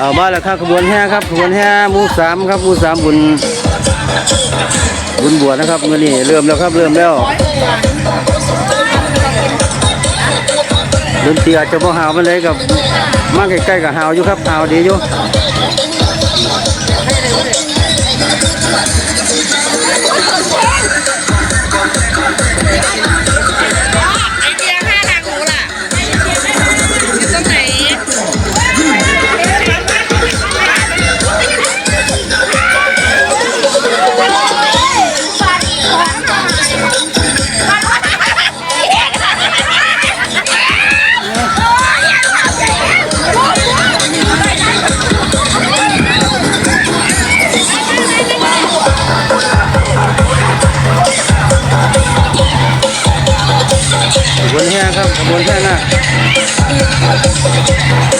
เอามาแล้วครับขบวนแห่ครับขบวนแห่มูสามครับมูสามบุญบุญบวชนะครับเมื่อนี้เริ่มแล้วครับเริ่มแล้วดนตรีอาจจะบ่หาวมาเลยกับมาใกล้ๆกับหาวอยู่ครับหาวดีอยู่ Yeah.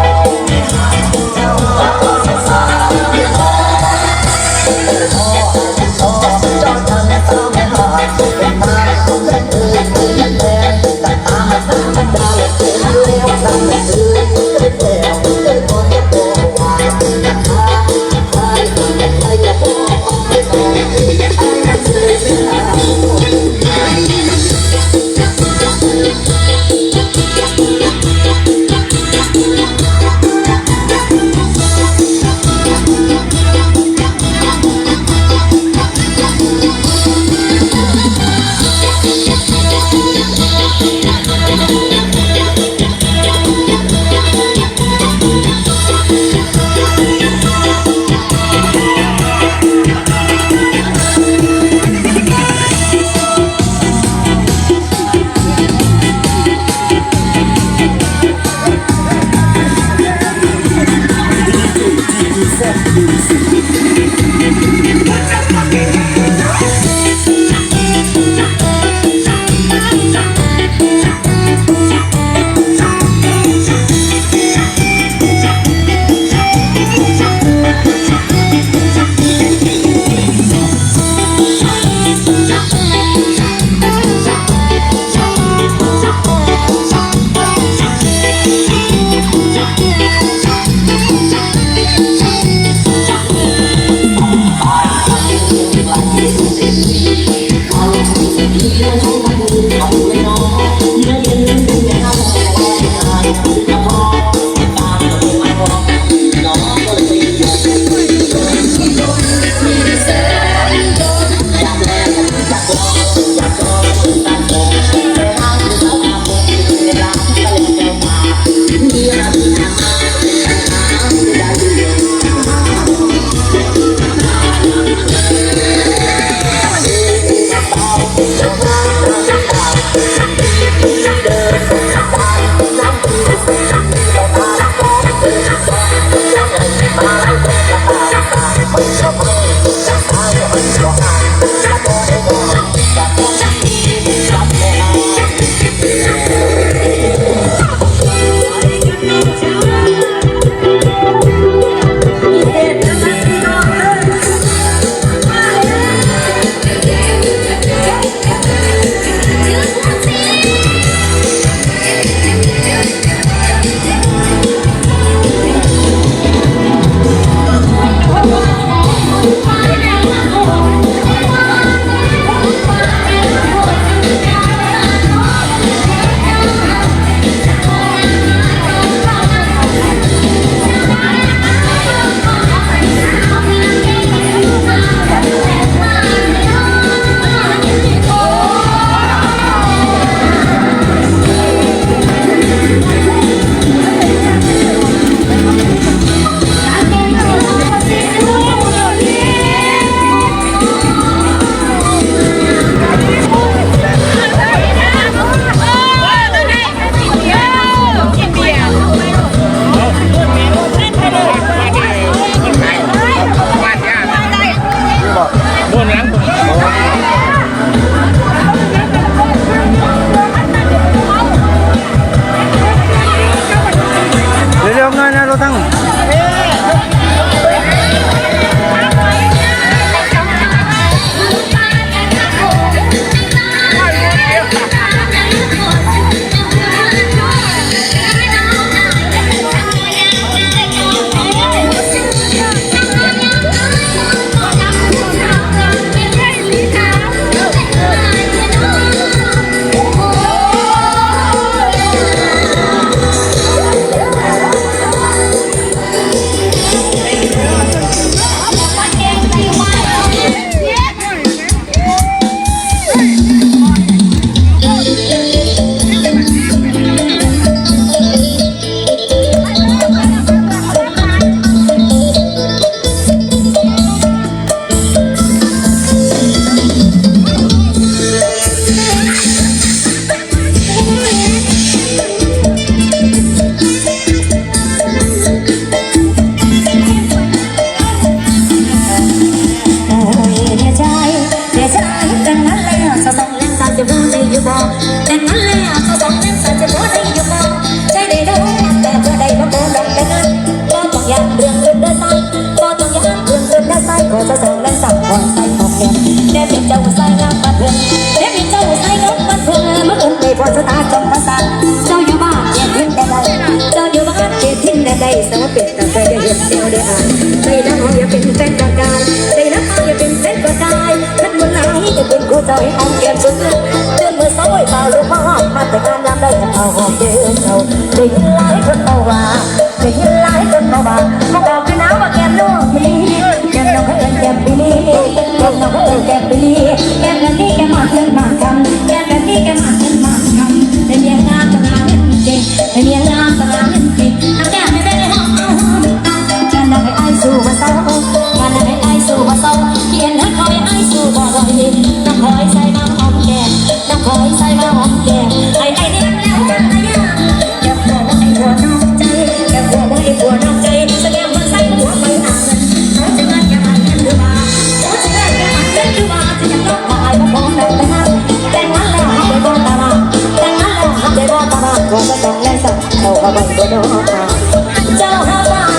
เจ้าหอมเก้มสุดลึเต้อนมือสาวไอ้บาวลูกมาหอมมาแต่การยามได้เอาหอมเดิมเอาได้ยินหลายคนเอาว่าได้ยินหลายคนเอาว่าเขาบอกกันนะว่าแก้มน้องปีนี้แกมน้องเอิญแกมปีนี้แกมน้องเอิญแกมปีนี้แกมนั้นี้แกมมาเงินมาทำแกมนั้นี้แกมมาเงินมาทำได้เมียงามตาเงินเก่งได้เมียงามตาเงิน khói ai dù bỏ rồi nằm khói say bao hòm kè nằm khói say bao hòm kè. Ai ai đêm leo hòm tay à đẹp của mỗi của nông chay đẹp của mỗi của nông chay sẽ đem vẫn say của mấy hàng nó chỉ là nhà hàng em đưa bà nó chỉ là nhà hàng em đưa bà thì chẳng có ai mà bỏ lại tay hát đang ngắt leo hòm để con ta mà đang ngắt leo hòm để con ta mà cô sẽ còn lên sông đầu và bệnh của nó mà chào hòm